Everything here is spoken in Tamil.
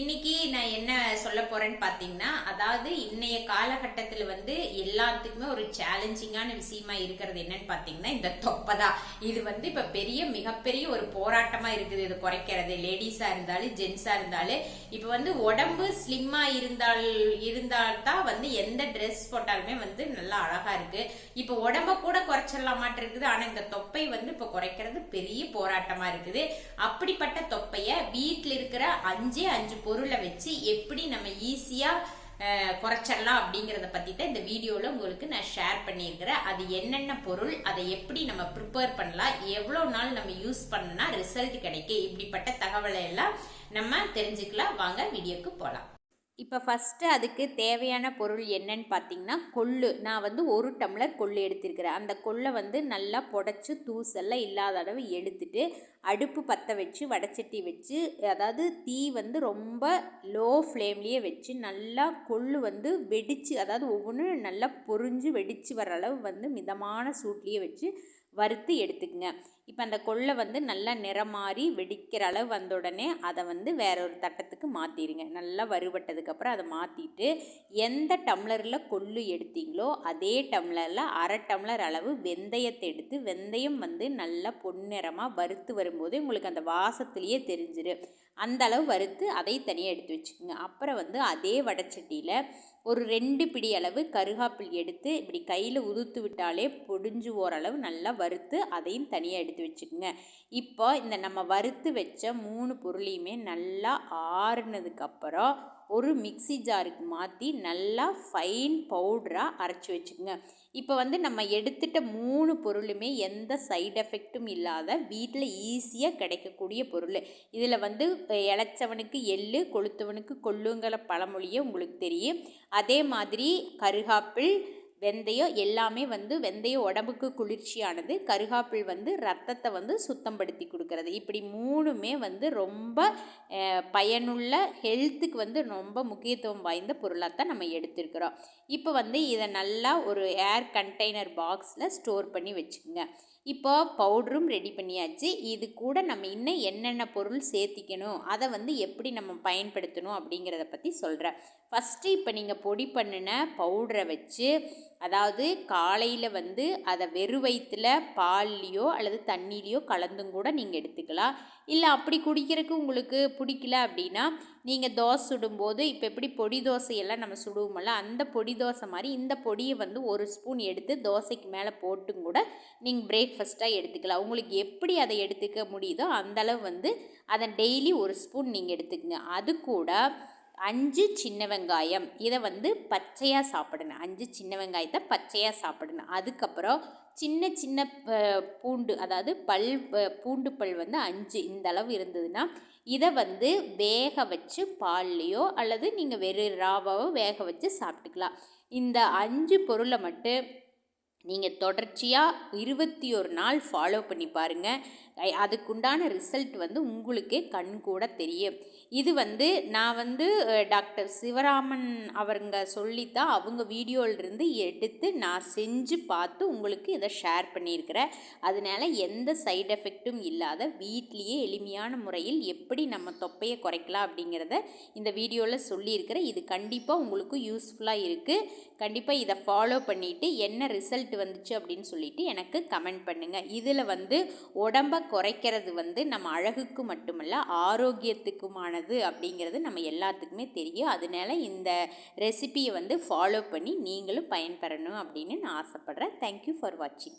இன்னைக்கு நான் என்ன சொல்ல போறேன்னு பாத்தீங்கன்னா அதாவது இன்னைய காலகட்டத்தில் வந்து எல்லாத்துக்குமே ஒரு சேலஞ்சிங்கான விஷயமா இருக்கிறது என்னன்னு பாத்தீங்கன்னா இந்த தொப்பை தான். இது வந்து இப்ப பெரிய மிகப்பெரிய ஒரு போராட்டமா இருக்குது. இது குறைக்கிறது. லேடிஸா இருந்தாலும் ஜென்ஸா இருந்தாலும் இப்ப வந்து உடம்பு ஸ்லிம்மா இருந்தால் இருந்தால்தான் வந்து எந்த ட்ரெஸ் போட்டாலுமே வந்து நல்லா அழகா இருக்கு. இப்ப உடம்ப கூட குறைச்சிடலாமாட்டு இருக்குது. ஆனா இந்த தொப்பை வந்து இப்ப குறைக்கிறது பெரிய போராட்டமா இருக்குது. அப்படிப்பட்ட தொப்பைய வீட்டில் இருக்கிற அஞ்சே அஞ்சு பொருளை வச்சு எப்படி நம்ம ஈஸியா குறைச்சிடலாம் அப்படிங்கறத பத்தி தான் இந்த வீடியோல உங்களுக்கு நான் ஷேர் பண்ணியிருக்கிறேன். அது என்னென்ன பொருள் அதை எப்படி நம்ம ப்ரிப்பேர் பண்ணலாம் எவ்வளவு நாள் நம்ம யூஸ் பண்ணனா ரிசல்ட் கிடைக்கும் இப்படிப்பட்ட தகவலை எல்லாம் நம்ம தெரிஞ்சுக்கலாம். வாங்க வீடியோக்கு போலாம். இப்போ ஃபஸ்ட்டு அதுக்கு தேவையான பொருள் என்னன்னு பார்த்தீங்கன்னா கொள்ளு. நான் வந்து ஒரு டம்ளர் கொள்ளு எடுத்திருக்கிறேன். அந்த கொள்ளை வந்து நல்லா புடச்சி தூசெல்லாம் இல்லாத அளவு எடுத்துட்டு அடுப்பு பற்ற வச்சு வடச்சட்டி வச்சு அதாவது தீ வந்து ரொம்ப லோ ஃப்ளேம்லேயே வச்சு நல்லா கொள்ளு வந்து வெடித்து அதாவது ஒவ்வொன்றும் நல்லா பொறிஞ்சு வெடித்து வர அளவு வந்து மிதமான சூட்லேயே வச்சு வறுத்து எடுத்துக்கங்க. இப்போ அந்த கொள்ளை வந்து நல்லா நிறம் மாறி வெடிக்கிற அளவு வந்த உடனே அதை வந்து வேற ஒரு தட்டத்துக்கு மாற்றிடுங்க நல்லா வறுபட்டதுக்கப்புறம் அதை மாற்றிட்டு எந்த டம்ளரில் கொள்ளு எடுத்தீங்களோ அதே டம்ளரில் அரை டம்ளர் அளவு வெந்தயத்தை எடுத்து வெந்தயம் வந்து நல்லா பொன்னிறமாக வறுத்து வரும்போது உங்களுக்கு அந்த வாசத்துலேயே தெரிஞ்சிடும் அந்த அளவு வறுத்து அதை தனியாக எடுத்து வச்சுக்கோங்க. அப்புறம் வந்து அதே வடச்சட்டியில் ஒரு ரெண்டு பிடி அளவு கருகாப்பில் எடுத்து இப்படி கையில் உதுத்து விட்டாலே பொடிஞ்சு ஓரளவு நல்லா வறுத்து அதையும் தனியாக எடுத்து வச்சுக்கோங்க. இப்போ இந்த நம்ம வறுத்து வச்ச மூணு பொருளையுமே நல்லா ஆறுனதுக்கப்புறம் ஒரு மிக்சி ஜாருக்கு மாற்றி நல்லா ஃபைன் பவுடராக அரைச்சி வச்சுக்கோங்க. இப்போ வந்து நம்ம எடுத்துகிட்ட மூணு பொருளுமே எந்த சைடு எஃபெக்ட்டும் இல்லாத வீட்டில் ஈஸியாக கிடைக்கக்கூடிய பொருள். இதில் வந்து இளைச்சவனுக்கு எள்ளு கொளுத்தவனுக்கு கொள்ளுங்கிற பழமொழியே உங்களுக்கு தெரியும். அதே மாதிரி கருகாப்பிள் வெந்தயம் எல்லாமே வந்து வெந்தயம் உடம்புக்கு குளிர்ச்சியானது. கருகாப்பிள் வந்து ரத்தத்தை வந்து சுத்தப்படுத்தி கொடுக்கறது. இப்படி மூணுமே வந்து ரொம்ப பயனுள்ள ஹெல்த்துக்கு வந்து ரொம்ப முக்கியத்துவம் வாய்ந்த பொருளாக தான் நம்ம எடுத்துருக்குறோம். இப்போ வந்து இதை நல்லா ஒரு ஏர் கண்டெய்னர் பாக்ஸில் ஸ்டோர் பண்ணி வச்சுக்கோங்க. இப்போ பவுடரும் ரெடி பண்ணியாச்சு. இது கூட நம்ம இன்னும் என்னென்ன பொருள் சேர்த்திக்கணும் அதை வந்து எப்படி நம்ம பயன்படுத்தணும் அப்படிங்கிறத பற்றி சொல்கிறேன் ஃபஸ்ட்டு இப்போ நீங்கள் பொடி பண்ணின பவுடரை வச்சு அதாவது காலையில் வந்து அதை வெறு வயிற்றில் பால்லையோ அல்லது தண்ணியிலையோ கலந்தும் கூட நீங்கள் எடுத்துக்கலாம். இல்லை அப்படி குடிக்கிறதுக்கு உங்களுக்கு பிடிக்கல அப்படின்னா நீங்கள் தோசை சுடும்போது இப்போ எப்படி பொடி தோசையெல்லாம் நம்ம சுடுவோமல்ல அந்த பொடி தோசை மாதிரி இந்த பொடியை வந்து ஒரு ஸ்பூன் எடுத்து தோசைக்கு மேலே போட்டும் கூட நீங்கள் பிரேக்ஃபாஸ்ட்டாக எடுத்துக்கலாம். உங்களுக்கு எப்படி அதை எடுத்துக்க முடியுதோ அந்தளவு வந்து அதை டெய்லி ஒரு ஸ்பூன் நீங்கள் எடுத்துக்கங்க. அது கூட அஞ்சு சின்ன வெங்காயம். இதை வந்து பச்சையாக சாப்பிடணும். அஞ்சு சின்ன வெங்காயத்தை பச்சையாக சாப்பிடணும். அதுக்கப்புறம் சின்ன சின்ன பூண்டு அதாவது பல் பூண்டு பல் வந்து அஞ்சு இந்த அளவு இருந்ததுன்னா இதை வந்து வேக வச்சு பால்லையோ அல்லது நீங்கள் வெறும் ராவாவோ வேக வச்சு சாப்பிட்டுக்கலாம். இந்த அஞ்சு பொருளை மட்டும் நீங்கள் தொடர்ச்சியாக இருபத்தி ஒரு நாள் ஃபாலோ பண்ணி பாருங்கள் அதுக்குண்டான ரிசல்ட் வந்து உங்களுக்கே கண் கூட தெரியும். இது வந்து நான் வந்து டாக்டர் சிவராமன் அவருங்க சொல்லித்தான் அவங்க வீடியோவிலிருந்து எடுத்து நான் செஞ்சு பார்த்து உங்களுக்கு இதை ஷேர் பண்ணியிருக்கிறேன். அதனால் எந்த சைடு எஃபெக்ட்டும் இல்லாத வீட்லேயே எளிமையான முறையில் எப்படி நம்ம தொப்பையை குறைக்கலாம் அப்படிங்கிறத இந்த வீடியோவில் சொல்லியிருக்கிறேன். இது கண்டிப்பாக உங்களுக்கு யூஸ்ஃபுல்லாக இருக்குது கண்டிப்பாக இதை ஃபாலோ பண்ணிவிட்டு என்ன ரிசல்ட் ரிசல்ட் வந்துச்சு அப்படின்னு சொல்லிட்டு எனக்கு கமெண்ட் பண்ணுங்கள் இதில் வந்து உடம்ப குறைக்கிறது வந்து நம்ம அழகுக்கு மட்டுமல்ல ஆரோக்கியத்துக்குமானது அப்படிங்கிறது நம்ம எல்லாத்துக்குமே தெரியும். அதனால இந்த ரெசிபியை வந்து ஃபாலோ பண்ணி நீங்களும் பயன்பெறணும் அப்படின்னு நான் ஆசைப்பட்றேன். தேங்க்யூ ஃபார் வாட்சிங்